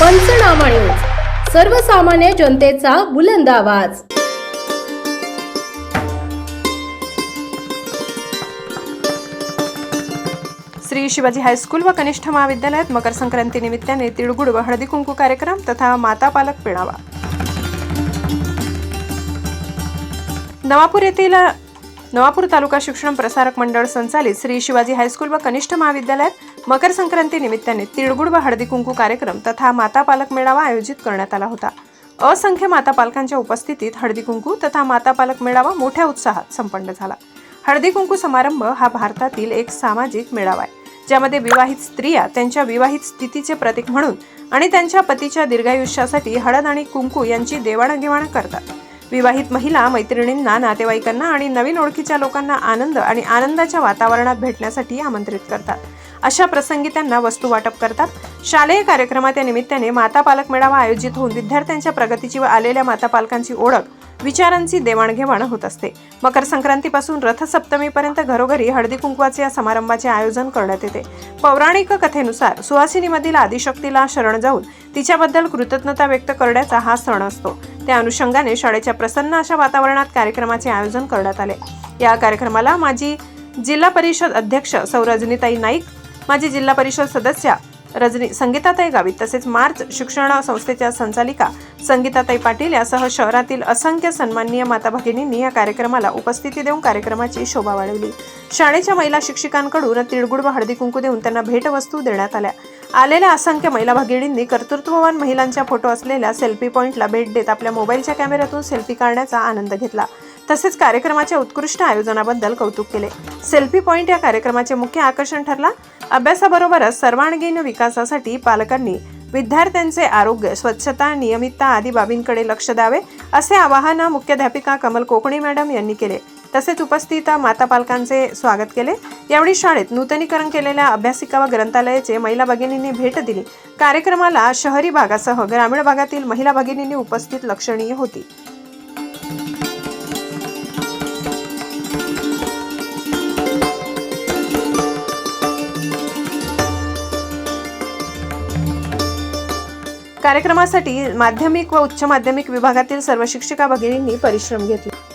पंचनामा न्यूज. सर्वसामान्य जनतेचा बुलंद आवाज. श्री शिवाजी हायस्कूल व कनिष्ठ महाविद्यालयात मकर संक्रांती निमित्ताने तिळगुड व हळदी कुंकू कार्यक्रम तथा माता पालक पिणावा. नवापूर येथील नवापूर तालुका शिक्षण प्रसारक मंडळ संचालित श्री शिवाजी हायस्कूल व कनिष्ठ महाविद्यालयात मकर संक्रांती निमित्ताने तिळगुळ व हळदी कुंकू कार्यक्रम तथा माता पालक मेळावा आयोजित करण्यात आला होता. असंख्य माता पालकांच्या उपस्थितीत हळदी कुंकू तथा माता पालक मेळावा मोठ्या उत्साहात संपन्न झाला. हळदी कुंकू समारंभ हा भारतातील एक सामाजिक मेळावा आहे ज्यामध्ये विवाहित स्त्रिया त्यांच्या विवाहित स्थितीचे प्रतीक म्हणून आणि त्यांच्या पतीच्या दीर्घायुष्यासाठी हळद आणि कुंकू यांची देवाणघेवाण करतात. विवाहित महिला मैत्रिणींना नातेवाईकांना आणि नवीन ओळखीच्या लोकांना आनंद आणि आनंदाच्या वातावरणात भेटण्यासाठी आमंत्रित करतात. अशा प्रसंगी त्यांना वस्तू वाटप करतात. शालेय कार्यक्रमाच्या निमित्ताने माता पालक मेळावा आयोजित होऊन विद्यार्थ्यांच्या प्रगतीची व आलेल्या माता पालकांची ओळख विचारांची देवाणघेवाण होत असते. मकर संक्रांतीपासून रथसप्तमीपर्यंत घरोघरी हळदी कुंकवाचे या समारंभाचे आयोजन करण्यात येते. पौराणिक कथेनुसार सुहासिनीमधील आदिशक्तीला शरण जाऊन तिच्याबद्दल कृतज्ञता व्यक्त करण्याचा हा सण असतो. त्या अनुषंगाने शाळेच्या प्रसन्न अशा वातावरणात कार्यक्रमाचे आयोजन करण्यात आले. या कार्यक्रमाला माजी जिल्हा परिषद अध्यक्ष सौरजनीताई नाईक माजी जिल्हा परिषद सदस्या रजनी संगीताताई गावित तसेच मार्च शिक्षण संस्थेच्या संचालिका संगीताताई पाटील यासह शहरातील असंख्य सन्माननीय माता भगिनींनी या कार्यक्रमाला उपस्थिती देऊन कार्यक्रमाची शोभा वाढवली. शाळेच्या महिला शिक्षिकांकडून तिळगुळ व हळदी कुंकू देऊन त्यांना भेटवस्तू देण्यात आल्या. आलेल्या असंख्य महिला भगिनींनी कर्तृत्ववान महिलांच्या फोटो असलेल्या सेल्फी पॉईंटला भेट देत आपल्या मोबाईलच्या कॅमेऱ्यातून सेल्फी काढण्याचा आनंद घेतला. तसेच कार्यक्रमाच्या उत्कृष्ट आयोजनाबद्दल कौतुक केले. सेल्फी पॉईंट या कार्यक्रमाचे मुख्य आकर्षण ठरला. अभ्यासाबरोबरच सर्वांगीण विकासासाठी पालकांनी विद्यार्थ्यांचे आरोग्य स्वच्छता नियमितता आदी बाबींकडे लक्ष द्यावे असे आवाहन मुख्याध्यापिका कमल कोकणी मॅडम यांनी केले. तसेच उपस्थित माता पालकांचे स्वागत केले. यावेळी शाळेत नूतनीकरण केलेल्या अभ्यासिका व ग्रंथालयाचे महिला भगिनींनी भेट दिली. कार्यक्रमाला शहरी भागासह ग्रामीण भागातील महिला भगिनींनी उपस्थित लक्षणीय होती. कार्यक्रमासाठी माध्यमिक व उच्च माध्यमिक विभागातील सर्व शिक्षिका भगिनींनी परिश्रम घेतले.